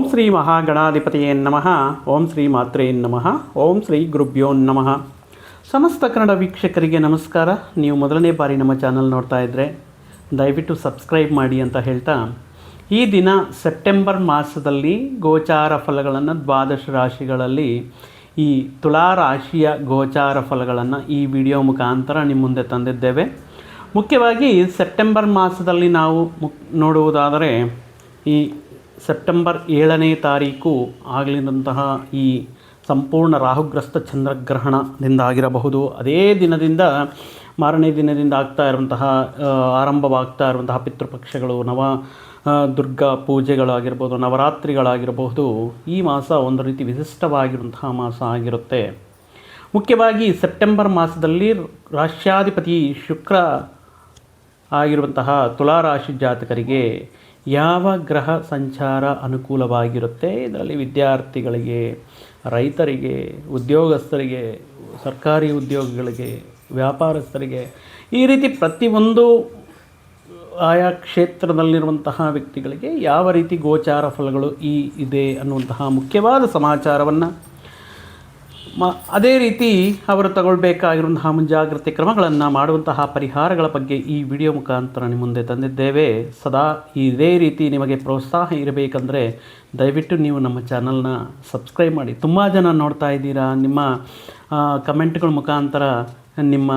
ಓಂ ಶ್ರೀ ಮಹಾಗಣಾಧಿಪತಿಯೇ ನಮಃ. ಓಂ ಶ್ರೀ ಮಾತ್ರೇ ನಮಃ. ಓಂ ಶ್ರೀ ಗುರುಭ್ಯೋ ನಮಃ. ಸಮಸ್ತ ಕನ್ನಡ ವೀಕ್ಷಕರಿಗೆ ನಮಸ್ಕಾರ. ನೀವು ಮೊದಲನೇ ಬಾರಿ ನಮ್ಮ ಚಾನಲ್ ನೋಡ್ತಾ ಇದ್ದರೆ ದಯವಿಟ್ಟು ಸಬ್ಸ್ಕ್ರೈಬ್ ಮಾಡಿ ಅಂತ ಹೇಳ್ತಾ, ಈ ದಿನ ಸೆಪ್ಟೆಂಬರ್ ಮಾಸದಲ್ಲಿ ಗೋಚಾರ ಫಲಗಳನ್ನು ದ್ವಾದಶ ರಾಶಿಗಳಲ್ಲಿ ಈ ತುಲಾ ರಾಶಿಯ ಗೋಚಾರ ಫಲಗಳನ್ನು ಈ ವಿಡಿಯೋ ಮುಖಾಂತರ ನಿಮ್ಮ ಮುಂದೆ ತಂದಿದ್ದೇವೆ. ಮುಖ್ಯವಾಗಿ ಸೆಪ್ಟೆಂಬರ್ ಮಾಸದಲ್ಲಿ ನಾವು ಮುಕ್ ನೋಡುವುದಾದರೆ ಈ ಸೆಪ್ಟೆಂಬರ್ ಏಳನೇ ತಾರೀಕು ಆಗಲಿದಂತಹ ಈ ಸಂಪೂರ್ಣ ರಾಹುಗ್ರಸ್ತ ಚಂದ್ರಗ್ರಹಣದಿಂದ ಆಗಿರಬಹುದು. ಅದೇ ದಿನದಿಂದ, ಮಾರನೇ ದಿನದಿಂದ ಆಗ್ತಾ ಇರುವಂತಹ ಆರಂಭವಾಗ್ತಾ ಇರುವಂತಹ ಪಿತೃಪಕ್ಷಗಳು, ನವ ದುರ್ಗಾ ಪೂಜೆಗಳಾಗಿರ್ಬೋದು, ನವರಾತ್ರಿಗಳಾಗಿರಬಹುದು, ಈ ಮಾಸ ಒಂದು ರೀತಿ ವಿಶಿಷ್ಟವಾಗಿರುವಂತಹ ಮಾಸ ಆಗಿರುತ್ತೆ. ಮುಖ್ಯವಾಗಿ ಸೆಪ್ಟೆಂಬರ್ ಮಾಸದಲ್ಲಿ ರಾಷ್ಟ್ರಾಧಿಪತಿ ಶುಕ್ರ ಆಗಿರುವಂತಹ ತುಲಾರಾಶಿ ಜಾತಕರಿಗೆ ಯಾವ ಗ್ರಹ ಸಂಚಾರ ಅನುಕೂಲವಾಗಿರುತ್ತೆ? ಇದರಲ್ಲಿ ವಿದ್ಯಾರ್ಥಿಗಳಿಗೆ, ರೈತರಿಗೆ, ಉದ್ಯೋಗಸ್ಥರಿಗೆ, ಸರ್ಕಾರಿ ಉದ್ಯೋಗಿಗಳಿಗೆ, ವ್ಯಾಪಾರಸ್ಥರಿಗೆ ಈ ರೀತಿ ಪ್ರತಿಯೊಂದು ಆಯಾ ಕ್ಷೇತ್ರದಲ್ಲಿರುವಂತಹ ವ್ಯಕ್ತಿಗಳಿಗೆ ಯಾವ ರೀತಿ ಗೋಚಾರ ಫಲಗಳು ಈ ಇದೆ ಅನ್ನುವಂತಹ ಮುಖ್ಯವಾದ ಸಮಾಚಾರವನ್ನು ಮ, ಅದೇ ರೀತಿ ಅವರು ತಗೊಳ್ಬೇಕಾಗಿರುವಂತಹ ಮುಂಜಾಗ್ರತೆ ಕ್ರಮಗಳನ್ನು ಮಾಡುವಂತಹ ಪರಿಹಾರಗಳ ಬಗ್ಗೆ ಈ ವಿಡಿಯೋ ಮುಖಾಂತರ ನಿಮ್ಮ ಮುಂದೆ ತಂದಿದ್ದೇವೆ. ಸದಾ ಇದೇ ರೀತಿ ನಿಮಗೆ ಪ್ರೋತ್ಸಾಹ ಇರಬೇಕಂದ್ರೆ ದಯವಿಟ್ಟು ನೀವು ನಮ್ಮ ಚಾನಲ್ನ ಸಬ್ಸ್ಕ್ರೈಬ್ ಮಾಡಿ. ತುಂಬ ಜನ ನೋಡ್ತಾ ಇದ್ದೀರಾ, ನಿಮ್ಮ ಕಮೆಂಟ್ಗಳ ಮುಖಾಂತರ ನಿಮ್ಮ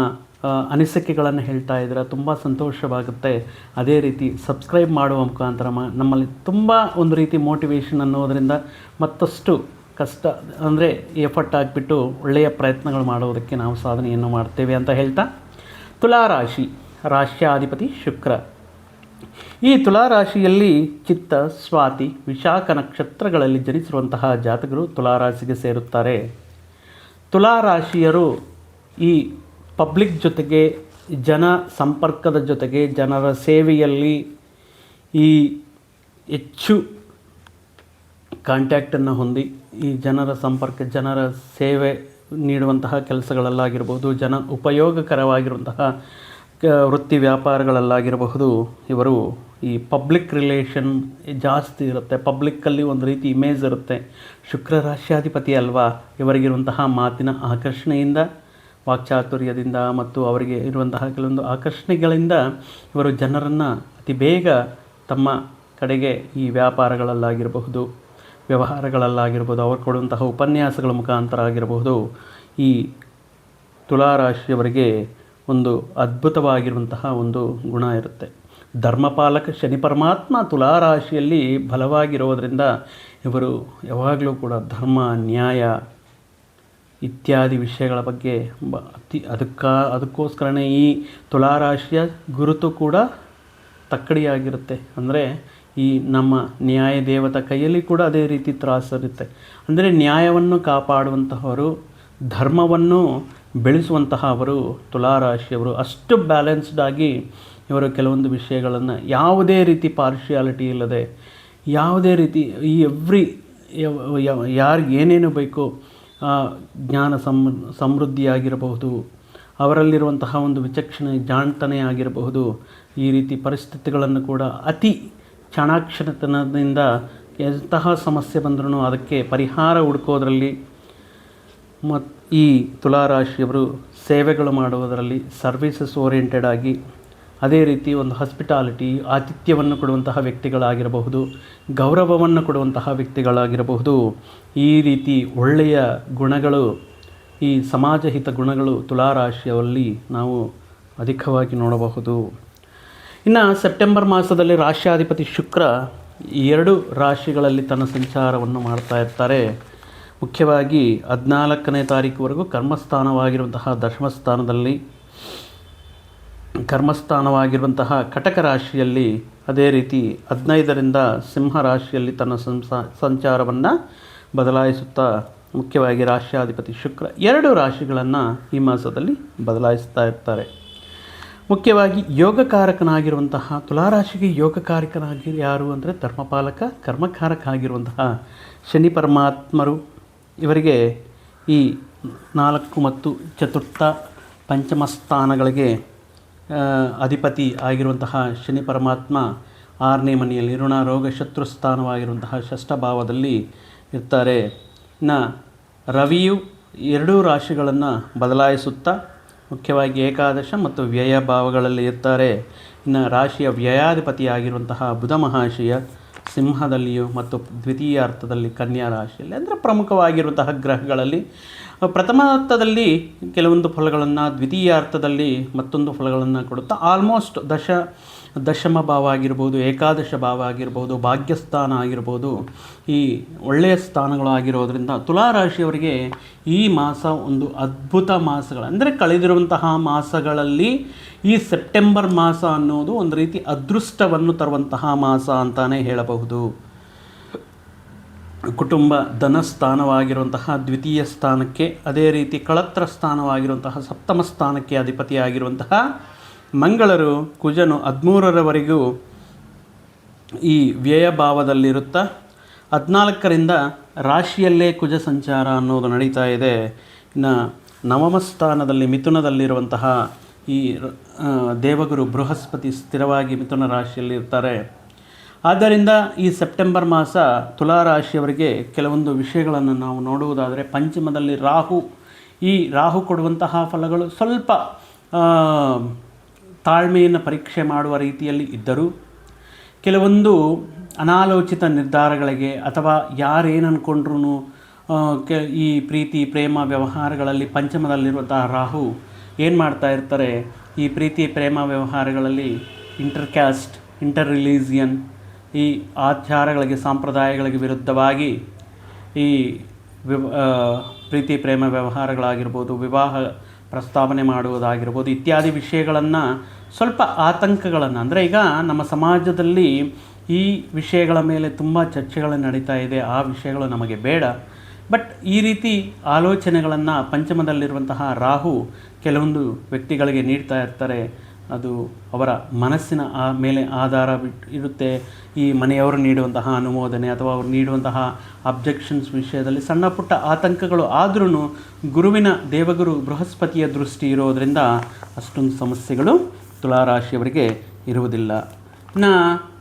ಅನಿಸಿಕೆಗಳನ್ನು ಹೇಳ್ತಾ ಇದ್ದೀರಾ, ತುಂಬ ಸಂತೋಷವಾಗುತ್ತೆ. ಅದೇ ರೀತಿ ಸಬ್ಸ್ಕ್ರೈಬ್ ಮಾಡುವ ಮುಖಾಂತರ ನಮ್ಮಲ್ಲಿ ತುಂಬ ಒಂದು ರೀತಿ ಮೋಟಿವೇಶನ್ ಅನ್ನೋದರಿಂದ ಮತ್ತಷ್ಟು ಕಷ್ಟ ಅಂದರೆ ಎಫರ್ಟ್ ಹಾಕಿಬಿಟ್ಟು ಒಳ್ಳೆಯ ಪ್ರಯತ್ನಗಳು ಮಾಡೋದಕ್ಕೆ ನಾವು ಸಾಧನೆಯನ್ನು ಮಾಡ್ತೇವೆ ಅಂತ ಹೇಳ್ತಾ ತುಲಾರಾಶಿ ರಾಶ್ಯಾಧಿಪತಿ ಶುಕ್ರ. ಈ ತುಲಾರಾಶಿಯಲ್ಲಿ ಚಿತ್ತ, ಸ್ವಾತಿ, ವಿಶಾಖ ನಕ್ಷತ್ರಗಳಲ್ಲಿ ಜನಿಸಿರುವಂತಹ ಜಾತಕರು ತುಲಾರಾಶಿಗೆ ಸೇರುತ್ತಾರೆ. ತುಲಾರಾಶಿಯರು ಈ ಪಬ್ಲಿಕ್ ಜೊತೆಗೆ, ಜನ ಸಂಪರ್ಕದ ಜೊತೆಗೆ, ಜನರ ಸೇವೆಯಲ್ಲಿ ಈ ಹೆಚ್ಚು ಕಾಂಟ್ಯಾಕ್ಟನ್ನು ಹೊಂದಿ ಈ ಜನರ ಸಂಪರ್ಕ, ಜನರ ಸೇವೆ ನೀಡುವಂತಹ ಕೆಲಸಗಳಲ್ಲಾಗಿರ್ಬೋದು, ಜನ ಉಪಯೋಗಕರವಾಗಿರುವಂತಹ ವೃತ್ತಿ ವ್ಯಾಪಾರಗಳಲ್ಲಾಗಿರಬಹುದು. ಇವರು ಈ ಪಬ್ಲಿಕ್ ರಿಲೇಷನ್ ಜಾಸ್ತಿ ಇರುತ್ತೆ. ಪಬ್ಲಿಕ್ಕಲ್ಲಿ ಒಂದು ರೀತಿ ಇಮೇಜ್ ಇರುತ್ತೆ. ಶುಕ್ರ ರಾಶ್ಯಾಧಿಪತಿ ಅಲ್ವಾ? ಇವರಿಗಿರುವಂತಹ ಮಾತಿನ ಆಕರ್ಷಣೆಯಿಂದ, ವಾಕ್ಚಾತುರ್ಯದಿಂದ ಮತ್ತು ಅವರಿಗೆ ಇರುವಂತಹ ಕೆಲವೊಂದು ಆಕರ್ಷಣೆಗಳಿಂದ ಇವರು ಜನರನ್ನು ಅತಿ ಬೇಗ ತಮ್ಮ ಕಡೆಗೆ ಈ ವ್ಯಾಪಾರಗಳಲ್ಲಾಗಿರಬಹುದು. ವ್ಯವಹಾರಗಳಲ್ಲಾಗಿರ್ಬೋದು, ಅವರು ಕೊಡುವಂತಹ ಉಪನ್ಯಾಸಗಳ ಮುಖಾಂತರ ಆಗಿರಬಹುದು ಈ ತುಲಾರಾಶಿಯವರಿಗೆ ಒಂದು ಅದ್ಭುತವಾಗಿರುವಂತಹ ಒಂದು ಗುಣ ಇರುತ್ತೆ. ಧರ್ಮಪಾಲಕ ಶನಿ ಪರಮಾತ್ಮ ತುಲಾರಾಶಿಯಲ್ಲಿ ಬಲವಾಗಿರೋದರಿಂದ ಇವರು ಯಾವಾಗಲೂ ಕೂಡ ಧರ್ಮ, ನ್ಯಾಯ ಇತ್ಯಾದಿ ವಿಷಯಗಳ ಬಗ್ಗೆ ಅತಿ, ಅದಕ್ಕ, ಅದಕ್ಕೋಸ್ಕರನೇ ಈ ತುಲಾರಾಶಿಯ ಗುರುತು ಕೂಡ ತಕ್ಕಡಿಯಾಗಿರುತ್ತೆ. ಅಂದರೆ ಈ ನಮ್ಮ ನ್ಯಾಯ ದೇವತ ಕೈಯಲ್ಲಿ ಕೂಡ ಅದೇ ರೀತಿ ತ್ರಾಸಿರುತ್ತೆ ಅಂದರೆ ನ್ಯಾಯವನ್ನು ಕಾಪಾಡುವಂತಹವರು, ಧರ್ಮವನ್ನು ಬೆಳೆಸುವಂತಹ ಅವರು, ತುಲಾರಾಶಿಯವರು, ಅಷ್ಟು ಬ್ಯಾಲೆನ್ಸ್ಡ್ ಆಗಿ ಇವರು ಕೆಲವೊಂದು ವಿಷಯಗಳನ್ನು ಯಾವುದೇ ರೀತಿ ಪಾರ್ಶಿಯಾಲಿಟಿ ಇಲ್ಲದೆ, ಯಾವುದೇ ರೀತಿ ಈ ಎವ್ರಿ ಯಾರಿಗೆ ಏನೇನು ಬೇಕೋ ಜ್ಞಾನ ಸಮ್ ಸಮೃದ್ಧಿಯಾಗಿರಬಹುದು, ಅವರಲ್ಲಿರುವಂತಹ ಒಂದು ವಿಚಕ್ಷಣೆ, ಜಾಣ್ತನೆ ಆಗಿರಬಹುದು, ಈ ರೀತಿ ಪರಿಸ್ಥಿತಿಗಳನ್ನು ಕೂಡ ಅತಿ ಚಾಣಾಕ್ಷತನದಿಂದ ಎಂತಹ ಸಮಸ್ಯೆ ಬಂದರೂ ಅದಕ್ಕೆ ಪರಿಹಾರ ಹುಡುಕೋದ್ರಲ್ಲಿ ಮತ್ತು ಈ ತುಲಾರಾಶಿಯವರು ಸೇವೆಗಳು ಮಾಡುವುದರಲ್ಲಿ ಸರ್ವಿಸಸ್ ಓರಿಯೆಂಟೆಡ್ ಆಗಿ ಅದೇ ರೀತಿ ಒಂದು ಹಾಸ್ಪಿಟಾಲಿಟಿ, ಆತಿಥ್ಯವನ್ನು ಕೊಡುವಂತಹ ವ್ಯಕ್ತಿಗಳಾಗಿರಬಹುದು, ಗೌರವವನ್ನು ಕೊಡುವಂತಹ ವ್ಯಕ್ತಿಗಳಾಗಿರಬಹುದು. ಈ ರೀತಿ ಒಳ್ಳೆಯ ಗುಣಗಳು, ಈ ಸಮಾಜಹಿತ ಗುಣಗಳು ತುಲಾರಾಶಿಯಲ್ಲಿ ನಾವು ಅಧಿಕವಾಗಿ ನೋಡಬಹುದು. ಇನ್ನು ಸೆಪ್ಟೆಂಬರ್ ಮಾಸದಲ್ಲಿ ರಾಶ್ಯಾಧಿಪತಿ ಶುಕ್ರ ಎರಡು ರಾಶಿಗಳಲ್ಲಿ ತನ್ನ ಸಂಚಾರವನ್ನು ಮಾಡ್ತಾ ಇರ್ತಾರೆ. ಮುಖ್ಯವಾಗಿ ಹದಿನಾಲ್ಕನೇ ತಾರೀಕುವರೆಗೂ ಕರ್ಮಸ್ಥಾನವಾಗಿರುವಂತಹ ದಶಮ ಸ್ಥಾನದಲ್ಲಿ ಕರ್ಮಸ್ಥಾನವಾಗಿರುವಂತಹ ಕಟಕ ರಾಶಿಯಲ್ಲಿ ಅದೇ ರೀತಿ ಹದಿನೈದರಿಂದ ಸಿಂಹ ರಾಶಿಯಲ್ಲಿ ತನ್ನ ಸಂಸ, ಸಂಚಾರವನ್ನು ಬದಲಾಯಿಸುತ್ತಾ ಮುಖ್ಯವಾಗಿ ರಾಶ್ಯಾಧಿಪತಿ ಶುಕ್ರ ಎರಡು ರಾಶಿಗಳನ್ನು ಈ ಮಾಸದಲ್ಲಿ ಬದಲಾಯಿಸ್ತಾ ಇರ್ತಾರೆ. ಮುಖ್ಯವಾಗಿ ಯೋಗಕಾರಕನಾಗಿರುವಂತಹ, ತುಲಾರಾಶಿಗೆ ಯೋಗಕಾರಕನಾಗಿ ಯಾರು ಅಂದರೆ ಧರ್ಮಪಾಲಕ, ಕರ್ಮಕಾರಕ ಆಗಿರುವಂತಹ ಶನಿ ಪರಮಾತ್ಮರು. ಇವರಿಗೆ ಈ ನಾಲ್ಕು ಮತ್ತು ಚತುರ್ಥ ಪಂಚಮ ಸ್ಥಾನಗಳಿಗೆ ಅಧಿಪತಿ ಆಗಿರುವಂತಹ ಶನಿ ಪರಮಾತ್ಮ ಆರನೇ ಮನೆಯಲ್ಲಿ ಋಣ ರೋಗ ಶತ್ರು ಸ್ಥಾನವಾಗಿರುವಂತಹ ಷಷ್ಠಭಾವದಲ್ಲಿ ಇರ್ತಾರೆ. ಇನ್ನು ರವಿಯು ಎರಡೂ ರಾಶಿಗಳನ್ನು ಬದಲಾಯಿಸುತ್ತಾ ಮುಖ್ಯವಾಗಿ ಏಕಾದಶ ಮತ್ತು ವ್ಯಯ ಭಾವಗಳಲ್ಲಿ ಇರ್ತಾರೆ. ಇನ್ನು ರಾಶಿಯ ವ್ಯಯಾಧಿಪತಿಯಾಗಿರುವಂತಹ ಬುಧ ಮಹಾಶಿಯ ಸಿಂಹದಲ್ಲಿಯೂ ಮತ್ತು ದ್ವಿತೀಯ ಅರ್ಥದಲ್ಲಿ ಕನ್ಯಾ ರಾಶಿಯಲ್ಲಿ ಅಂದರೆ ಪ್ರಮುಖವಾಗಿರುವಂತಹ ಗ್ರಹಗಳಲ್ಲಿ, ಪ್ರಥಮ ಅರ್ಥದಲ್ಲಿ ಕೆಲವೊಂದು ಫಲಗಳನ್ನು, ದ್ವಿತೀಯ ಅರ್ಥದಲ್ಲಿ ಮತ್ತೊಂದು ಫಲಗಳನ್ನು ಕೊಡುತ್ತಾ ಆಲ್ಮೋಸ್ಟ್ ದಶ ದಶಮ ಭಾವ ಆಗಿರ್ಬೋದು, ಏಕಾದಶ ಭಾವ ಆಗಿರ್ಬೋದು, ಭಾಗ್ಯಸ್ಥಾನ ಆಗಿರ್ಬೋದು, ಈ ಒಳ್ಳೆಯ ಸ್ಥಾನಗಳು ಆಗಿರೋದ್ರಿಂದ ತುಲಾರಾಶಿಯವರಿಗೆ ಈ ಮಾಸ ಒಂದು ಅದ್ಭುತ ಮಾಸಗಳು. ಅಂದರೆ ಕಳೆದಿರುವಂತಹ ಮಾಸಗಳಲ್ಲಿ ಈ ಸೆಪ್ಟೆಂಬರ್ ಮಾಸ ಅನ್ನೋದು ಒಂದು ರೀತಿ ಅದೃಷ್ಟವನ್ನು ತರುವಂತಹ ಮಾಸ ಅಂತಾನೆ ಹೇಳಬಹುದು. ಕುಟುಂಬ ಧನ ಸ್ಥಾನವಾಗಿರುವಂತಹ ದ್ವಿತೀಯ ಸ್ಥಾನಕ್ಕೆ, ಅದೇ ರೀತಿ ಕಳತ್ರ ಸ್ಥಾನವಾಗಿರುವಂತಹ ಸಪ್ತಮ ಸ್ಥಾನಕ್ಕೆ ಅಧಿಪತಿಯಾಗಿರುವಂತಹ ಮಂಗಳರು ಕುಜನು ಹದಿಮೂರರವರೆಗೂ ಈ ವ್ಯಯ ಭಾವದಲ್ಲಿರುತ್ತಾ, ಹದಿನಾಲ್ಕರಿಂದ ರಾಶಿಯಲ್ಲೇ ಕುಜ ಸಂಚಾರ ಅನ್ನೋದು ನಡೀತಾ ಇದೆ. ಇನ್ನು ನವಮ ಸ್ಥಾನದಲ್ಲಿ ಮಿಥುನದಲ್ಲಿರುವಂತಹ ಈ ದೇವಗುರು ಬೃಹಸ್ಪತಿ ಸ್ಥಿರವಾಗಿ ಮಿಥುನ ರಾಶಿಯಲ್ಲಿ ಇರ್ತಾರೆ. ಆದ್ದರಿಂದ ಈ ಸೆಪ್ಟೆಂಬರ್ ಮಾಸ ತುಲಾ ರಾಶಿಯವರಿಗೆ ಕೆಲವೊಂದು ವಿಷಯಗಳನ್ನು ನಾವು ನೋಡುವುದಾದರೆ, ಪಂಚಮದಲ್ಲಿ ರಾಹು. ಈ ರಾಹು ಕೊಡುವಂತಹ ಫಲಗಳು ಸ್ವಲ್ಪ ತಾಳ್ಮೆಯನ್ನು ಪರೀಕ್ಷೆ ಮಾಡುವ ರೀತಿಯಲ್ಲಿ ಇದ್ದರೂ ಕೆಲವೊಂದು ಅನಾಲೋಚಿತ ನಿರ್ಧಾರಗಳಿಗೆ ಅಥವಾ ಯಾರೇನು ಅಂದ್ಕೊಂಡ್ರೂ ಈ ಪ್ರೀತಿ, ಪ್ರೇಮ, ವ್ಯವಹಾರಗಳಲ್ಲಿ ಪಂಚಮದಲ್ಲಿರುವಂತಹ ರಾಹು ಏನು ಮಾಡ್ತಾ ಇರ್ತಾರೆ? ಈ ಪ್ರೀತಿ, ಪ್ರೇಮ, ವ್ಯವಹಾರಗಳಲ್ಲಿ ಇಂಟರ್ ಕ್ಯಾಸ್ಟ್ ಇಂಟರ್ ರಿಲೀಜಿಯನ್ ಈ ಆಚಾರಗಳಿಗೆ, ಸಂಪ್ರದಾಯಗಳಿಗೆ ವಿರುದ್ಧವಾಗಿ ಈ ವಿವ ಪ್ರೀತಿ, ಪ್ರೇಮ ವ್ಯವಹಾರಗಳಾಗಿರ್ಬೋದು, ವಿವಾಹ ಪ್ರಸ್ತಾವನೆ ಮಾಡುವುದಾಗಿರ್ಬೋದು ಇತ್ಯಾದಿ ವಿಷಯಗಳನ್ನು ಸ್ವಲ್ಪ ಆತಂಕಗಳನ್ನು, ಅಂದರೆ ಈಗ ನಮ್ಮ ಸಮಾಜದಲ್ಲಿ ಈ ವಿಷಯಗಳ ಮೇಲೆ ತುಂಬ ಚರ್ಚೆಗಳು ನಡೀತಾ ಇದೆ, ಆ ವಿಷಯಗಳು ನಮಗೆ ಬೇಡ. ಬಟ್ ಈ ರೀತಿ ಆಲೋಚನೆಗಳನ್ನು, ಪಂಚಮದಲ್ಲಿರುವಂತಹ ರಾಹು ಕೆಲವೊಂದು ವ್ಯಕ್ತಿಗಳಿಗೆ ನೀಡ್ತಾ ಇರ್ತಾರೆ. ಅದು ಅವರ ಮನಸ್ಸಿನ ಆ ಮೇಲೆ ಆಧಾರ ಬಿಟ್ಟು ಇರುತ್ತೆ ಈ ಮನೆಯವರು ನೀಡುವಂತಹ ಅನುಮೋದನೆ ಅಥವಾ ಅವರು ನೀಡುವಂತಹ ಅಬ್ಜೆಕ್ಷನ್ಸ್ ವಿಷಯದಲ್ಲಿ ಸಣ್ಣ ಪುಟ್ಟ ಆತಂಕಗಳು ಆದ್ರೂ ಗುರುವಿನ ದೇವಗುರು ಬೃಹಸ್ಪತಿಯ ದೃಷ್ಟಿ ಇರೋದರಿಂದ ಅಷ್ಟೊಂದು ಸಮಸ್ಯೆಗಳು ತುಳಾರಾಶಿಯವರಿಗೆ ಇರುವುದಿಲ್ಲ. ಇನ್ನು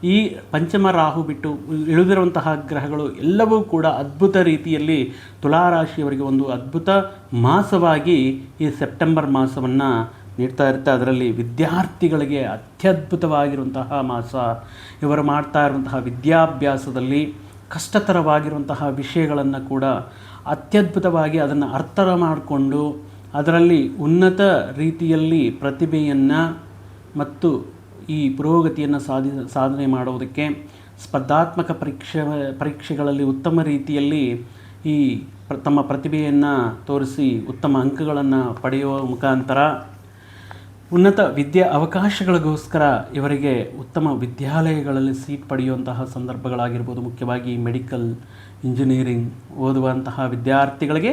ಈ ಪಂಚಮ ರಾಹು ಬಿಟ್ಟು ಇಳಿದಿರುವಂತಹ ಗ್ರಹಗಳು ಎಲ್ಲವೂ ಕೂಡ ಅದ್ಭುತ ರೀತಿಯಲ್ಲಿ ತುಳಾರಾಶಿಯವರಿಗೆ ಒಂದು ಅದ್ಭುತ ಮಾಸವಾಗಿ ಈ ಸೆಪ್ಟೆಂಬರ್ ಮಾಸವನ್ನು ನೀಡ್ತಾ ಇರುತ್ತೆ. ಅದರಲ್ಲಿ ವಿದ್ಯಾರ್ಥಿಗಳಿಗೆ ಅತ್ಯದ್ಭುತವಾಗಿರುವಂತಹ ಮಾಸ, ಇವರು ಮಾಡ್ತಾ ಇರುವಂತಹ ವಿದ್ಯಾಭ್ಯಾಸದಲ್ಲಿ ಕಷ್ಟತರವಾಗಿರುವಂತಹ ವಿಷಯಗಳನ್ನು ಕೂಡ ಅತ್ಯದ್ಭುತವಾಗಿ ಅದನ್ನು ಅರ್ಥ ಮಾಡಿಕೊಂಡು ಅದರಲ್ಲಿ ಉನ್ನತ ರೀತಿಯಲ್ಲಿ ಪ್ರತಿಭೆಯನ್ನು ಮತ್ತು ಈ ಪುರೋಗತಿಯನ್ನು ಸಾಧಿ, ಸಾಧನೆ ಮಾಡುವುದಕ್ಕೆ ಸ್ಪರ್ಧಾತ್ಮಕ ಪರೀಕ್ಷೆ, ಪರೀಕ್ಷೆಗಳಲ್ಲಿ ಉತ್ತಮ ರೀತಿಯಲ್ಲಿ ಈ ತಮ್ಮ ಪ್ರತಿಭೆಯನ್ನು ತೋರಿಸಿ ಉತ್ತಮ ಅಂಕಗಳನ್ನು ಪಡೆಯುವ ಮುಖಾಂತರ ಉನ್ನತ ವಿದ್ಯಾ ಅವಕಾಶಗಳಿಗೋಸ್ಕರ ಇವರಿಗೆ ಉತ್ತಮ ವಿದ್ಯಾಲಯಗಳಲ್ಲಿ ಸೀಟ್ ಪಡೆಯುವಂತಹ ಸಂದರ್ಭಗಳಾಗಿರ್ಬೋದು. ಮುಖ್ಯವಾಗಿ ಮೆಡಿಕಲ್ ಇಂಜಿನಿಯರಿಂಗ್ ಓದುವಂತಹ ವಿದ್ಯಾರ್ಥಿಗಳಿಗೆ,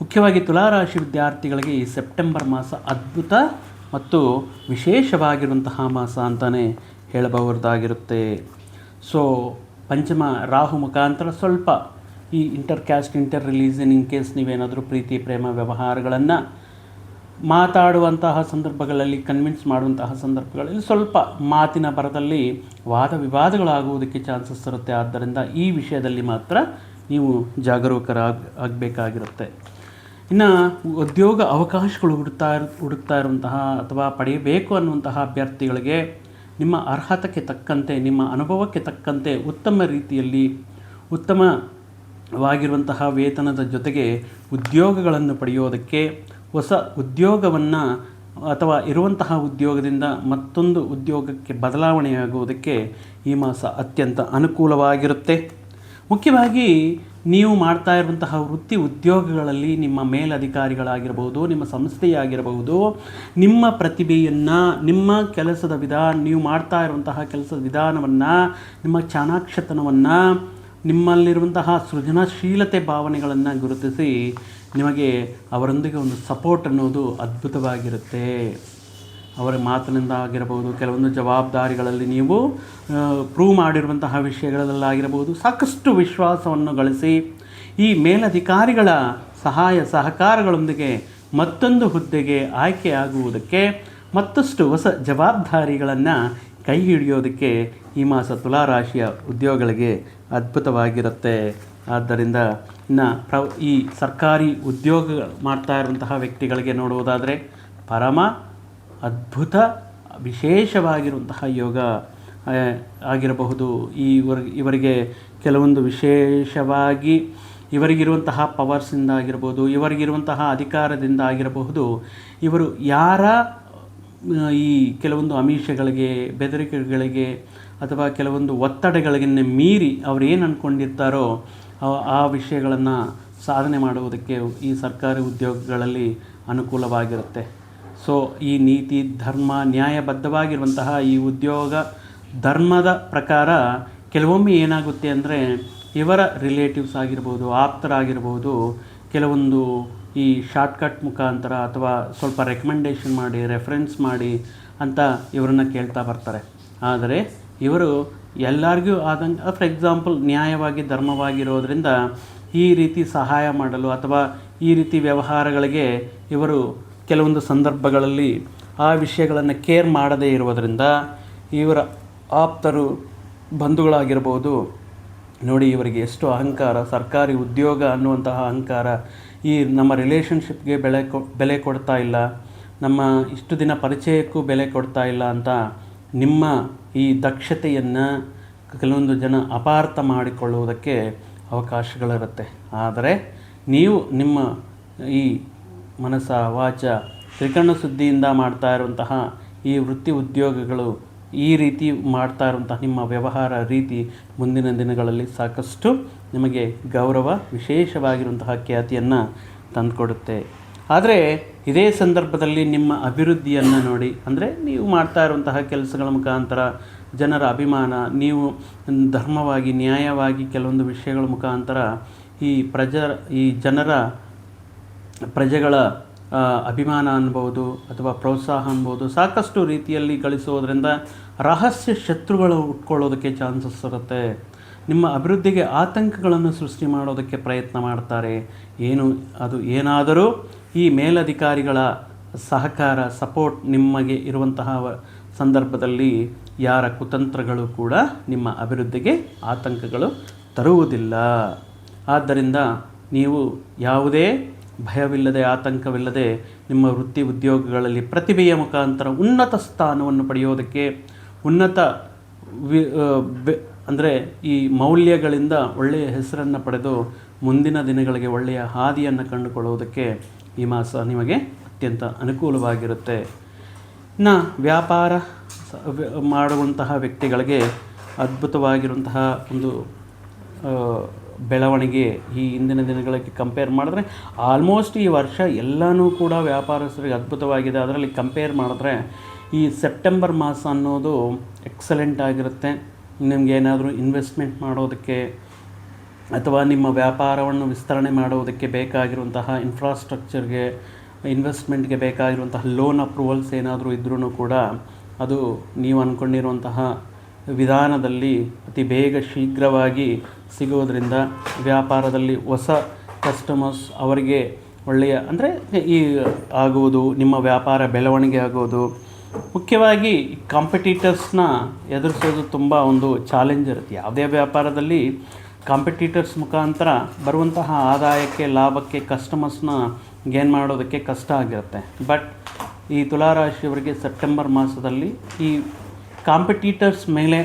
ಮುಖ್ಯವಾಗಿ ತುಲಾರಾಶಿ ವಿದ್ಯಾರ್ಥಿಗಳಿಗೆ ಈ ಸೆಪ್ಟೆಂಬರ್ ಮಾಸ ಅದ್ಭುತ ಮತ್ತು ವಿಶೇಷವಾಗಿರುವಂತಹ ಮಾಸ ಅಂತಲೇ ಹೇಳಬಹುದಾಗಿರುತ್ತೆ. ಸೊ, ಪಂಚಮ ರಾಹು ಮುಖಾಂತರ ಸ್ವಲ್ಪ ಈ inter caste inter religion in case ನೀವೇನಾದರೂ ಪ್ರೀತಿ, ಪ್ರೇಮ, ವ್ಯವಹಾರಗಳನ್ನು ಮಾತಾಡುವಂತಹ ಸಂದರ್ಭಗಳಲ್ಲಿ ಕನ್ವಿನ್ಸ್ ಮಾಡುವಂತಹ ಸಂದರ್ಭಗಳಲ್ಲಿ ಸ್ವಲ್ಪ ಮಾತಿನ ಬರದಲ್ಲಿ ವಾದ ವಿವಾದಗಳಾಗುವುದಕ್ಕೆ ಚಾನ್ಸಸ್ ಇರುತ್ತೆ ಆದ್ದರಿಂದ ಈ ವಿಷಯದಲ್ಲಿ ಮಾತ್ರ ನೀವು ಜಾಗರೂಕರಾಗ, ಆಗಬೇಕಾಗಿರುತ್ತೆ. ಇನ್ನು ಉದ್ಯೋಗ ಅವಕಾಶಗಳು ಹುಡುಕ್ತಾ ಹುಡುಕ್ತಾ ಇರುವಂತಹ ಅಥವಾ ಪಡೆಯಬೇಕು ಅನ್ನುವಂತಹ ಅಭ್ಯರ್ಥಿಗಳಿಗೆ ನಿಮ್ಮ ಅರ್ಹತೆಗೆ ತಕ್ಕಂತೆ, ನಿಮ್ಮ ಅನುಭವಕ್ಕೆ ತಕ್ಕಂತೆ ಉತ್ತಮ ರೀತಿಯಲ್ಲಿ ಉತ್ತಮವಾಗಿರುವಂತಹ ವೇತನದ ಜೊತೆಗೆ ಉದ್ಯೋಗಗಳನ್ನು ಪಡೆಯೋದಕ್ಕೆ ಹೊಸ ಉದ್ಯೋಗವನ್ನು ಅಥವಾ ಇರುವಂತಹ ಉದ್ಯೋಗದಿಂದ ಮತ್ತೊಂದು ಉದ್ಯೋಗಕ್ಕೆ ಬದಲಾವಣೆಯಾಗುವುದಕ್ಕೆ ಈ ಮಾಸ ಅತ್ಯಂತ ಅನುಕೂಲವಾಗಿರುತ್ತೆ. ಮುಖ್ಯವಾಗಿ ನೀವು ಮಾಡ್ತಾ ಇರುವಂತಹ ವೃತ್ತಿ ಉದ್ಯೋಗಗಳಲ್ಲಿ ನಿಮ್ಮ ಮೇಲಧಿಕಾರಿಗಳಾಗಿರಬಹುದು ನಿಮ್ಮ ಸಂಸ್ಥೆಯಾಗಿರಬಹುದು, ನಿಮ್ಮ ಪ್ರತಿಭೆಯನ್ನು, ನಿಮ್ಮ ಕೆಲಸದ ವಿಧಾನ, ನೀವು ಮಾಡ್ತಾ ಇರುವಂತಹ ಕೆಲಸದ ವಿಧಾನವನ್ನು, ನಿಮ್ಮ ಚಾಣಾಕ್ಷತನವನ್ನು, ನಿಮ್ಮಲ್ಲಿರುವಂತಹ ಸೃಜನಶೀಲತೆ ಭಾವನೆಗಳನ್ನು ಗುರುತಿಸಿ ನಿಮಗೆ ಅವರೊಂದಿಗೆ ಒಂದು ಸಪೋರ್ಟ್ ಅನ್ನೋದು ಅದ್ಭುತವಾಗಿರುತ್ತೆ. ಅವರ ಮಾತಿನಿಂದ ಆಗಿರಬಹುದು, ಕೆಲವೊಂದು ಜವಾಬ್ದಾರಿಗಳಲ್ಲಿ ನೀವು ಪ್ರೂವ್ ಮಾಡಿರುವಂತಹ ವಿಷಯಗಳಲ್ಲಾಗಿರಬಹುದು ಸಾಕಷ್ಟು ವಿಶ್ವಾಸವನ್ನು ಗಳಿಸಿ, ಈ ಮೇಲಧಿಕಾರಿಗಳ ಸಹಾಯ, ಸಹಕಾರಗಳೊಂದಿಗೆ ಮತ್ತೊಂದು ಹುದ್ದೆಗೆ ಆಯ್ಕೆಯಾಗುವುದಕ್ಕೆ ಮತ್ತಷ್ಟು ಹೊಸ ಜವಾಬ್ದಾರಿಗಳನ್ನು ಕೈ ಹಿಡಿಯೋದಕ್ಕೆ ಈ ಮಾಸ ತುಲಾ ರಾಶಿಯ ಉದ್ಯೋಗಗಳಿಗೆ ಅದ್ಭುತವಾಗಿರುತ್ತೆ. ಆದ್ದರಿಂದ ಇನ್ನು ಪ್ರ ಈ ಸರ್ಕಾರಿ ಉದ್ಯೋಗ ಮಾಡ್ತಾ ಇರುವಂತಹ ವ್ಯಕ್ತಿಗಳಿಗೆ ನೋಡುವುದಾದರೆ ಪರಮ ಅದ್ಭುತ ವಿಶೇಷವಾಗಿರುವಂತಹ ಯೋಗ ಆಗಿರಬಹುದು. ಈ ಇವರ್ ಇವರಿಗೆ ಕೆಲವೊಂದು ವಿಶೇಷವಾಗಿ ಇವರಿಗಿರುವಂತಹ ಪವರ್ಸಿಂದ ಆಗಿರ್ಬೋದು ಇವರಿಗಿರುವಂತಹ ಅಧಿಕಾರದಿಂದ ಆಗಿರಬಹುದು. ಇವರು ಯಾರ ಈ ಕೆಲವೊಂದು ಅಮೀಷಗಳಿಗೆ ಬೆದರಿಕೆಗಳಿಗೆ ಅಥವಾ ಕೆಲವೊಂದು ಒತ್ತಡಗಳಿಗೆ ಮೀರಿ ಅವ್ರು ಏನು ಅಂದ್ಕೊಂಡಿರ್ತಾರೋ ಆ- ವಿಷಯಗಳನ್ನು ಸಾಧನೆ ಮಾಡುವುದಕ್ಕೆ ಈ ಸರ್ಕಾರಿ ಉದ್ಯೋಗಗಳಲ್ಲಿ ಅನುಕೂಲವಾಗಿರುತ್ತೆ. ಸೊ ಈ ನೀತಿ, ಧರ್ಮ, ನ್ಯಾಯಬದ್ಧವಾಗಿರುವಂತಹ ಈ ಉದ್ಯೋಗ, ಧರ್ಮದ ಪ್ರಕಾರ ಕೆಲವೊಮ್ಮೆ ಏನಾಗುತ್ತೆ ಅಂದರೆ ಇವರ ರಿಲೇಟಿವ್ಸ್ ಆಗಿರ್ಬೋದು, ಆಪ್ತರಾಗಿರ್ಬೋದು, ಕೆಲವೊಂದು ಈ ಶಾರ್ಟ್ಕಟ್ ಮುಖಾಂತರ ಅಥವಾ ಸ್ವಲ್ಪ ರೆಕಮೆಂಡೇಷನ್ ಮಾಡಿ ರೆಫರೆನ್ಸ್ ಮಾಡಿ ಅಂತ ಇವರನ್ನು ಕೇಳ್ತಾ ಬರ್ತಾರೆ. ಆದರೆ ಇವರು ಎಲ್ಲರಿಗೂ ಆದಂಗೆ ಫಾರ್ ಎಕ್ಸಾಂಪಲ್ ನ್ಯಾಯವಾಗಿ, ಧರ್ಮವಾಗಿರೋದ್ರಿಂದ ಈ ರೀತಿ ಸಹಾಯ ಮಾಡಲು ಅಥವಾ ಈ ರೀತಿ ವ್ಯವಹಾರಗಳಿಗೆ ಇವರು ಕೆಲವೊಂದು ಸಂದರ್ಭಗಳಲ್ಲಿ ಆ ವಿಷಯಗಳನ್ನು ಕೇರ್ ಮಾಡದೇ ಇರುವುದರಿಂದ ಇವರ ಆಪ್ತರು ಬಂಧುಗಳಾಗಿರ್ಬೋದು. ನೋಡಿ, ಇವರಿಗೆ ಎಷ್ಟು ಅಹಂಕಾರ, ಸರ್ಕಾರಿ ಉದ್ಯೋಗ ಅನ್ನುವಂತಹ ಅಹಂಕಾರ ಈ ನಮ್ಮ ರಿಲೇಷನ್ಶಿಪ್ಗೆ ಬೆಲೆ ಕೊ, ಬೆಲೆ ಕೊಡ್ತಾ ಇಲ್ಲ. ನಮ್ಮ ಇಷ್ಟು ದಿನ ಪರಿಚಯಕ್ಕೂ ಬೆಲೆ ಕೊಡ್ತಾ ಇಲ್ಲ ಅಂತ ನಿಮ್ಮ ಈ ದಕ್ಷತೆಯನ್ನು ಕೆಲವೊಂದು ಜನ ಅಪಾರ್ಥ ಮಾಡಿಕೊಳ್ಳುವುದಕ್ಕೆ ಅವಕಾಶಗಳಿರುತ್ತೆ. ಆದರೆ ನೀವು ನಿಮ್ಮ ಈ ಮನಸ ವಾಚ, ತ್ರಿಕರಣ ಸುದ್ದಿಯಿಂದ ಮಾಡ್ತಾ ಇರುವಂತಹ ಈ ವೃತ್ತಿ ಉದ್ಯೋಗಗಳು ಈ ರೀತಿ ಮಾಡ್ತಾ ಇರುವಂತಹ ನಿಮ್ಮ ವ್ಯವಹಾರ ರೀತಿ ಮುಂದಿನ ದಿನಗಳಲ್ಲಿ ಸಾಕಷ್ಟು ನಿಮಗೆ ಗೌರವ, ವಿಶೇಷವಾಗಿರುವಂತಹ ಖ್ಯಾತಿಯನ್ನು ತಂದುಕೊಡುತ್ತೆ. ಆದರೆ ಇದೇ ಸಂದರ್ಭದಲ್ಲಿ ನಿಮ್ಮ ಅಭಿವೃದ್ಧಿಯನ್ನು ನೋಡಿ, ಅಂದರೆ ನೀವು ಮಾಡ್ತಾ ಇರುವಂತಹ ಕೆಲಸಗಳ ಮುಖಾಂತರ, ಜನರ ಅಭಿಮಾನ, ನೀವು ಧರ್ಮವಾಗಿ, ನ್ಯಾಯವಾಗಿ ಕೆಲವೊಂದು ವಿಷಯಗಳ ಮುಖಾಂತರ ಈ ಪ್ರಜ, ಈ ಜನರ ಪ್ರಜೆಗಳ ಅಭಿಮಾನ ಅನ್ಬೋದು ಅಥವಾ ಪ್ರೋತ್ಸಾಹ ಅನ್ಬೋದು ಸಾಕಷ್ಟು ರೀತಿಯಲ್ಲಿ ಗಳಿಸೋದ್ರಿಂದ ರಹಸ್ಯ ಶತ್ರುಗಳು ಉಟ್ಕೊಳ್ಳೋದಕ್ಕೆ ಚಾನ್ಸಸ್ ಇರುತ್ತೆ. ನಿಮ್ಮ ಅಭಿವೃದ್ಧಿಗೆ ಆತಂಕಗಳನ್ನು ಸೃಷ್ಟಿ ಮಾಡೋದಕ್ಕೆ ಪ್ರಯತ್ನ ಮಾಡ್ತಾರೆ. ಏನು, ಅದು ಏನಾದರೂ ಈ ಮೇಲಧಿಕಾರಿಗಳ ಸಹಕಾರ ಸಪೋರ್ಟ್ ನಿಮಗೆ ಇರುವಂತಹ ಸಂದರ್ಭದಲ್ಲಿ ಯಾರ ಕುತಂತ್ರಗಳು ಕೂಡ ನಿಮ್ಮ ಅಭಿವೃದ್ಧಿಗೆ ಆತಂಕಗಳು ತರುವುದಿಲ್ಲ. ಆದ್ದರಿಂದ ನೀವು ಯಾವುದೇ ಭಯವಿಲ್ಲದೆ, ಆತಂಕವಿಲ್ಲದೆ ನಿಮ್ಮ ವೃತ್ತಿ ಉದ್ಯೋಗಗಳಲ್ಲಿ ಪ್ರತಿಭೆಯ ಮುಖಾಂತರ ಉನ್ನತ ಸ್ಥಾನವನ್ನು ಪಡೆಯೋದಕ್ಕೆ ಉನ್ನತ ವಿ ಅಂದರೆ ಈ ಮೌಲ್ಯಗಳಿಂದ ಒಳ್ಳೆಯ ಹೆಸರನ್ನು ಪಡೆದು ಮುಂದಿನ ದಿನಗಳಿಗೆ ಒಳ್ಳೆಯ ಹಾದಿಯನ್ನು ಕಂಡುಕೊಳ್ಳುವುದಕ್ಕೆ ಈ ಮಾಸ ನಿಮಗೆ ಅತ್ಯಂತ ಅನುಕೂಲವಾಗಿರುತ್ತೆ. ಇನ್ನು ವ್ಯಾಪಾರ ಮಾಡುವಂತಹ ವ್ಯಕ್ತಿಗಳಿಗೆ ಅದ್ಭುತವಾಗಿರುವಂತಹ ಒಂದು ಬೆಳವಣಿಗೆ ಈ ಹಿಂದಿನ ದಿನಗಳಿಗೆ ಕಂಪೇರ್ ಮಾಡಿದ್ರೆ ಆಲ್ಮೋಸ್ಟ್ ಈ ವರ್ಷ ಎಲ್ಲನೂ ಕೂಡ ವ್ಯಾಪಾರಸ್ಥರಿಗೆ ಅದ್ಭುತವಾಗಿದೆ. ಅದರಲ್ಲಿ ಕಂಪೇರ್ ಮಾಡಿದ್ರೆ ಈ ಸೆಪ್ಟೆಂಬರ್ ಮಾಸ ಅನ್ನೋದು ಎಕ್ಸಲೆಂಟ್ ಆಗಿರುತ್ತೆ. ನಿಮಗೆ ಏನಾದರೂ ಇನ್ವೆಸ್ಟ್ಮೆಂಟ್ ಮಾಡೋದಕ್ಕೆ ಅಥವಾ ನಿಮ್ಮ ವ್ಯಾಪಾರವನ್ನು ವಿಸ್ತರಣೆ ಮಾಡುವುದಕ್ಕೆ ಬೇಕಾಗಿರುವಂತಹ ಇನ್ಫ್ರಾಸ್ಟ್ರಕ್ಚರ್ಗೆ ಇನ್ವೆಸ್ಟ್ಮೆಂಟ್ಗೆ ಬೇಕಾಗಿರುವಂತಹ ಲೋನ್ ಅಪ್ರೂವಲ್ಸ್ ಏನಾದರೂ ಇದ್ರೂ ಕೂಡ ಅದು ನೀವು ಅಂದ್ಕೊಂಡಿರುವಂತಹ ವಿಧಾನದಲ್ಲಿ ಅತಿ ಬೇಗ ಶೀಘ್ರವಾಗಿ ಸಿಗೋದರಿಂದ ವ್ಯಾಪಾರದಲ್ಲಿ ಹೊಸ ಕಸ್ಟಮರ್ಸ್ ಅವರಿಗೆ ಒಳ್ಳೆಯ ಅಂದರೆ ಈ ಆಗುವುದು ನಿಮ್ಮ ವ್ಯಾಪಾರ ಬೆಳವಣಿಗೆ ಆಗೋದು, ಮುಖ್ಯವಾಗಿ ಕಾಂಪಿಟೀಟರ್ಸ್ನ ಎದುರಿಸೋದು ತುಂಬ ಒಂದು ಚಾಲೆಂಜ್ ಇರುತ್ತೆ. ಯಾವುದೇ ವ್ಯಾಪಾರದಲ್ಲಿ ಕಾಂಪಿಟೀಟರ್ಸ್ ಮುಖಾಂತರ ಬರುವಂತಹ ಆದಾಯಕ್ಕೆ, ಲಾಭಕ್ಕೆ ಕಸ್ಟಮರ್ಸ್ನ ಗೇನ್ ಮಾಡೋದಕ್ಕೆ ಕಷ್ಟ ಆಗಿರುತ್ತೆ. ಬಟ್ ಈ ತುಲಾರಾಶಿಯವರಿಗೆ ಸೆಪ್ಟೆಂಬರ್ ಮಾಸದಲ್ಲಿ ಈ ಕಾಂಪಿಟೀಟರ್ಸ್ ಮೇಲೆ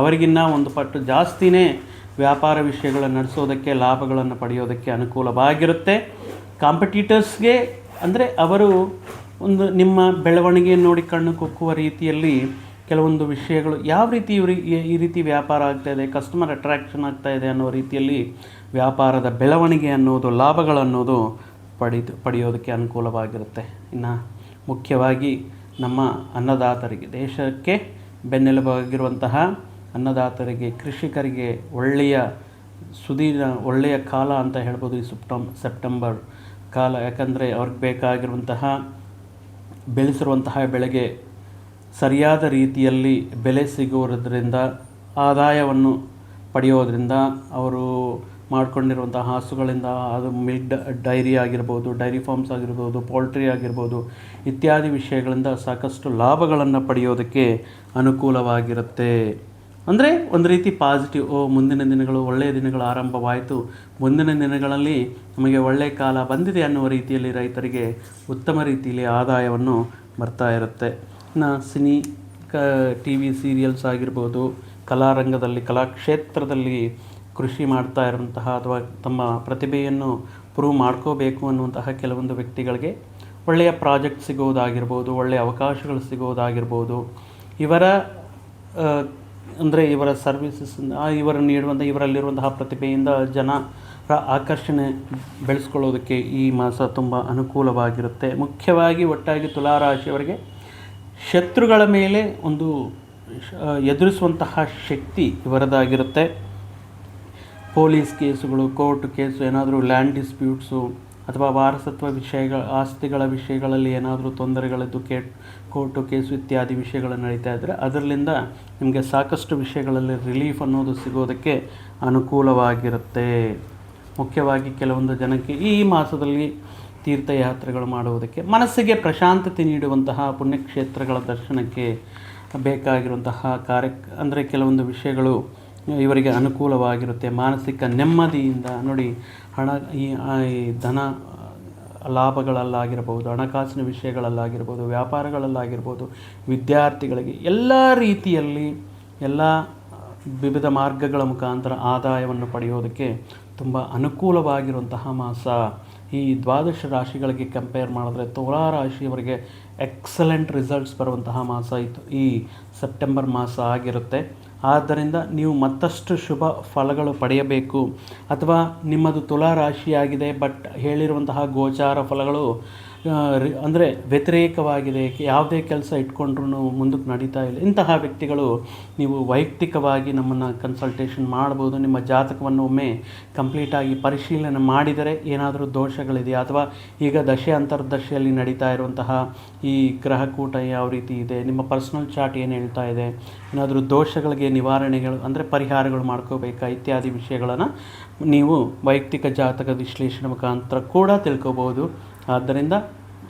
ಅವರಿಗಿನ್ನ ಒಂದು ಪಟ್ಟು ಜಾಸ್ತಿನೇ ವ್ಯಾಪಾರ ವಿಷಯಗಳನ್ನು ನಡೆಸೋದಕ್ಕೆ, ಲಾಭಗಳನ್ನು ಪಡೆಯೋದಕ್ಕೆ ಅನುಕೂಲವಾಗಿರುತ್ತೆ. ಕಾಂಪಿಟೀಟರ್ಸ್ಗೆ ಅಂದರೆ ಅವರು ಒಂದು ನಿಮ್ಮ ಬೆಳವಣಿಗೆ ನೋಡಿ ಕಣ್ಣು ಕುಕ್ಕುವ ರೀತಿಯಲ್ಲಿ ಕೆಲವೊಂದು ವಿಷಯಗಳು ಯಾವ ರೀತಿ ಇವರಿಗೆ ಈ ರೀತಿ ವ್ಯಾಪಾರ ಆಗ್ತಾಯಿದೆ ಕಸ್ಟಮರ್ ಅಟ್ರಾಕ್ಷನ್ ಆಗ್ತಾಯಿದೆ ಅನ್ನೋ ರೀತಿಯಲ್ಲಿ ವ್ಯಾಪಾರದ ಬೆಳವಣಿಗೆ ಅನ್ನೋದು ಲಾಭಗಳನ್ನೋದು ಪಡಿತು ಪಡೆಯೋದಕ್ಕೆ ಅನುಕೂಲವಾಗಿರುತ್ತೆ. ಇನ್ನು ಮುಖ್ಯವಾಗಿ ನಮ್ಮ ಅನ್ನದಾತರಿಗೆ, ದೇಶಕ್ಕೆ ಬೆನ್ನೆಲುಬಾಗಿರುವಂತಹ ಅನ್ನದಾತರಿಗೆ, ಕೃಷಿಕರಿಗೆ ಒಳ್ಳೆಯ ಸುದೀರ್ಘ ಒಳ್ಳೆಯ ಕಾಲ ಅಂತ ಹೇಳ್ಬೋದು ಈ ಸೆಪ್ಟಂ ಸೆಪ್ಟೆಂಬರ್ ಕಾಲ. ಯಾಕಂದರೆ ಅವ್ರಿಗೆ ಬೇಕಾಗಿರುವಂತಹ, ಬೆಳೆಸಿರುವಂತಹ ಬೆಳೆಗೆ ಸರಿಯಾದ ರೀತಿಯಲ್ಲಿ ಬೆಲೆ ಸಿಗುವುದರಿಂದ, ಆದಾಯವನ್ನು ಪಡೆಯೋದರಿಂದ ಅವರು ಮಾಡಿಕೊಂಡಿರುವಂಥ ಹಸುಗಳಿಂದ ಅದು ಮಿಲ್ಕ್ ಡೈರಿ ಆಗಿರ್ಬೋದು, ಡೈರಿ ಫಾರ್ಮ್ಸ್ ಆಗಿರ್ಬೋದು, ಪೋಲ್ಟ್ರಿ ಆಗಿರ್ಬೋದು ಇತ್ಯಾದಿ ವಿಷಯಗಳಿಂದ ಸಾಕಷ್ಟು ಲಾಭಗಳನ್ನು ಪಡೆಯೋದಕ್ಕೆ ಅನುಕೂಲವಾಗಿರುತ್ತೆ. ಅಂದರೆ ಒಂದು ರೀತಿ ಪಾಸಿಟಿವ್ ಓ, ಮುಂದಿನ ದಿನಗಳು ಒಳ್ಳೆಯ ದಿನಗಳು ಆರಂಭವಾಯಿತು. ಮುಂದಿನ ದಿನಗಳಲ್ಲಿ ನಮಗೆ ಒಳ್ಳೆಯ ಕಾಲ ಬಂದಿದೆ ಅನ್ನುವ ರೀತಿಯಲ್ಲಿ ರೈತರಿಗೆ ಉತ್ತಮ ರೀತಿಯಲ್ಲಿ ಆದಾಯವನ್ನು ಬರ್ತಾ ಇರುತ್ತೆ. ಇನ್ನು ಸಿನಿ ಕ ಟಿ ವಿ ಸೀರಿಯಲ್ಸ್ ಆಗಿರ್ಬೋದು, ಕಲಾರಂಗದಲ್ಲಿ, ಕಲಾಕ್ಷೇತ್ರದಲ್ಲಿ ಕೃಷಿ ಮಾಡ್ತಾ ಇರುವಂತಹ ಅಥವಾ ತಮ್ಮ ಪ್ರತಿಭೆಯನ್ನು ಪ್ರೂವ್ ಮಾಡ್ಕೋಬೇಕು ಅನ್ನುವಂತಹ ಕೆಲವೊಂದು ವ್ಯಕ್ತಿಗಳಿಗೆ ಒಳ್ಳೆಯ ಪ್ರಾಜೆಕ್ಟ್ ಸಿಗೋದಾಗಿರ್ಬೋದು, ಒಳ್ಳೆಯ ಅವಕಾಶಗಳು ಸಿಗೋದಾಗಿರ್ಬೋದು. ಇವರ ಅಂದರೆ ಇವರ ಸರ್ವಿಸಸ್ ಇವರು ನೀಡುವಂಥ ಇವರಲ್ಲಿರುವಂತಹ ಪ್ರತಿಭೆಯಿಂದ ಜನರ ಆಕರ್ಷಣೆ ಬೆಳೆಸ್ಕೊಳ್ಳೋದಕ್ಕೆ ಈ ಮಾಸ ತುಂಬ ಅನುಕೂಲವಾಗಿರುತ್ತೆ. ಮುಖ್ಯವಾಗಿ ಒಟ್ಟಾಗಿ ತುಲಾರಾಶಿಯವರಿಗೆ ಶತ್ರುಗಳ ಮೇಲೆ ಒಂದು ಎದುರಿಸುವಂತಹ ಶಕ್ತಿ ಇವರದಾಗಿರುತ್ತೆ. ಪೊಲೀಸ್ ಕೇಸುಗಳು, ಕೋರ್ಟ್ ಕೇಸು, ಏನಾದರೂ ಲ್ಯಾಂಡ್ ಡಿಸ್ಪ್ಯೂಟ್ಸು, ಅಥವಾ ವಾರಸತ್ವ ವಿಷಯಗಳ, ಆಸ್ತಿಗಳ ವಿಷಯಗಳಲ್ಲಿ ಏನಾದರೂ ತೊಂದರೆಗಳಿದ್ದು ಕೇಟ್ ಕೋರ್ಟು ಕೇಸು ಇತ್ಯಾದಿ ವಿಷಯಗಳು ನಡೀತಾ ಇದ್ದರೆ ಅದರಲ್ಲಿಂದ ನಿಮಗೆ ಸಾಕಷ್ಟು ವಿಷಯಗಳಲ್ಲಿ ರಿಲೀಫ್ ಅನ್ನೋದು ಸಿಗೋದಕ್ಕೆ ಅನುಕೂಲವಾಗಿರುತ್ತೆ. ಮುಖ್ಯವಾಗಿ ಕೆಲವೊಂದು ಜನಕ್ಕೆ ಈ ಮಾಸದಲ್ಲಿ ತೀರ್ಥಯಾತ್ರೆಗಳು ಮಾಡುವುದಕ್ಕೆ ಮನಸ್ಸಿಗೆ ಪ್ರಶಾಂತತೆ ನೀಡುವಂತಹ ಪುಣ್ಯಕ್ಷೇತ್ರಗಳ ದರ್ಶನಕ್ಕೆ ಬೇಕಾಗಿರುವಂತಹ ಕಾರ್ಯ ಅಂದರೆ ಕೆಲವೊಂದು ವಿಷಯಗಳು ಇವರಿಗೆ ಅನುಕೂಲವಾಗಿರುತ್ತೆ. ಮಾನಸಿಕ ನೆಮ್ಮದಿಯಿಂದ ನೋಡಿ ಹಣ ಈ ಧನ, ಲಾಭಗಳಲ್ಲಾಗಿರ್ಬೋದು, ಹಣಕಾಸಿನ ವಿಷಯಗಳಲ್ಲಾಗಿರ್ಬೋದು, ವ್ಯಾಪಾರಗಳಲ್ಲಾಗಿರ್ಬೋದು, ವಿದ್ಯಾರ್ಥಿಗಳಿಗೆ ಎಲ್ಲ ರೀತಿಯಲ್ಲಿ ಎಲ್ಲ ವಿವಿಧ ಮಾರ್ಗಗಳ ಮುಖಾಂತರ ಆದಾಯವನ್ನು ಪಡೆಯೋದಕ್ಕೆ ತುಂಬ ಅನುಕೂಲವಾಗಿರುವಂತಹ ಮಾಸ. ಈ ದ್ವಾದಶ ರಾಶಿಗಳಿಗೆ ಕಂಪೇರ್ ಮಾಡಿದ್ರೆ ತುಲಾ ರಾಶಿಯವರಿಗೆ ಎಕ್ಸಲೆಂಟ್ ರಿಸಲ್ಟ್ಸ್ ಬರುವಂತಹ ಮಾಸ ಇತ್ತು. ಈ ಸೆಪ್ಟೆಂಬರ್ ಮಾಸ ಆಗಿರುತ್ತೆ. ಆದ್ದರಿಂದ ನೀವು ಮತ್ತಷ್ಟು ಶುಭ ಫಲಗಳು ಪಡೆಯಬೇಕು. ಅಥವಾ ನಿಮ್ಮದು ತುಲಾ ರಾಶಿಯಾಗಿದೆ ಬಟ್ ಹೇಳಿರುವಂತಹ ಗೋಚಾರ ಫಲಗಳು ಅಂದರೆ ವ್ಯತಿರೇಕವಾಗಿದೆ ಯಾವುದೇ ಕೆಲಸ ಇಟ್ಕೊಂಡ್ರೂ ಮುಂದಕ್ಕೆ ನಡೀತಾ ಇಲ್ಲ. ಇಂತಹ ವ್ಯಕ್ತಿಗಳು ನೀವು ವೈಯಕ್ತಿಕವಾಗಿ ನಮ್ಮನ್ನು ಕನ್ಸಲ್ಟೇಷನ್ ಮಾಡ್ಬೋದು. ನಿಮ್ಮ ಜಾತಕವನ್ನು ಒಮ್ಮೆ ಕಂಪ್ಲೀಟಾಗಿ ಪರಿಶೀಲನೆ ಮಾಡಿದರೆ ಏನಾದರೂ ದೋಷಗಳಿದೆಯಾ ಅಥವಾ ಈಗ ದಶೆ ಅಂತರ್ದಶೆಯಲ್ಲಿ ನಡೀತಾ ಇರುವಂತಹ ಈ ಗ್ರಹಕೂಟ ಯಾವ ರೀತಿ ಇದೆ, ನಿಮ್ಮ ಪರ್ಸ್ನಲ್ ಚಾರ್ಟ್ ಏನು ಹೇಳ್ತಾ ಇದೆ, ಏನಾದರೂ ದೋಷಗಳಿಗೆ ನಿವಾರಣೆಗಳು ಅಂದರೆ ಪರಿಹಾರಗಳು ಮಾಡ್ಕೋಬೇಕಾ ಇತ್ಯಾದಿ ವಿಷಯಗಳನ್ನು ನೀವು ವೈಯಕ್ತಿಕ ಜಾತಕ ವಿಶ್ಲೇಷಣೆ ಮುಖಾಂತರ ಕೂಡ ತಿಳ್ಕೊಬೋದು. ಆದ್ದರಿಂದ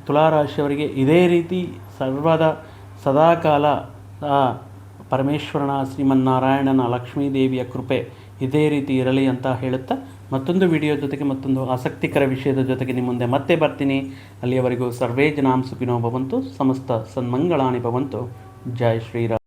ತುಲಾರಾಶಿಯವರಿಗೆ ಇದೇ ರೀತಿ ಸರ್ವದ ಸದಾಕಾಲ, ಆ, ಪರಮೇಶ್ವರನ, ಶ್ರೀಮನ್ನಾರಾಯಣನ, ಲಕ್ಷ್ಮೀದೇವಿಯ ಕೃಪೆ ಇದೇ ರೀತಿ ಇರಲಿ ಅಂತ ಹೇಳುತ್ತಾ ಮತ್ತೊಂದು ವಿಡಿಯೋ ಜೊತೆಗೆ ಮತ್ತೊಂದು ಆಸಕ್ತಿಕರ ವಿಷಯದ ಜೊತೆಗೆ ನಿಮ್ಮ ಮುಂದೆ ಮತ್ತೆ ಬರ್ತೀನಿ. ಅಲ್ಲಿಯವರೆಗೂ ಸರ್ವೇ ಜನಾಂ ಸುಖಿನೋ ಭವಂತು, ಸಮಸ್ತ ಸನ್ಮಂಗಳಾನಿ ಭವಂತು. ಜೈ ಶ್ರೀರಾಮ್.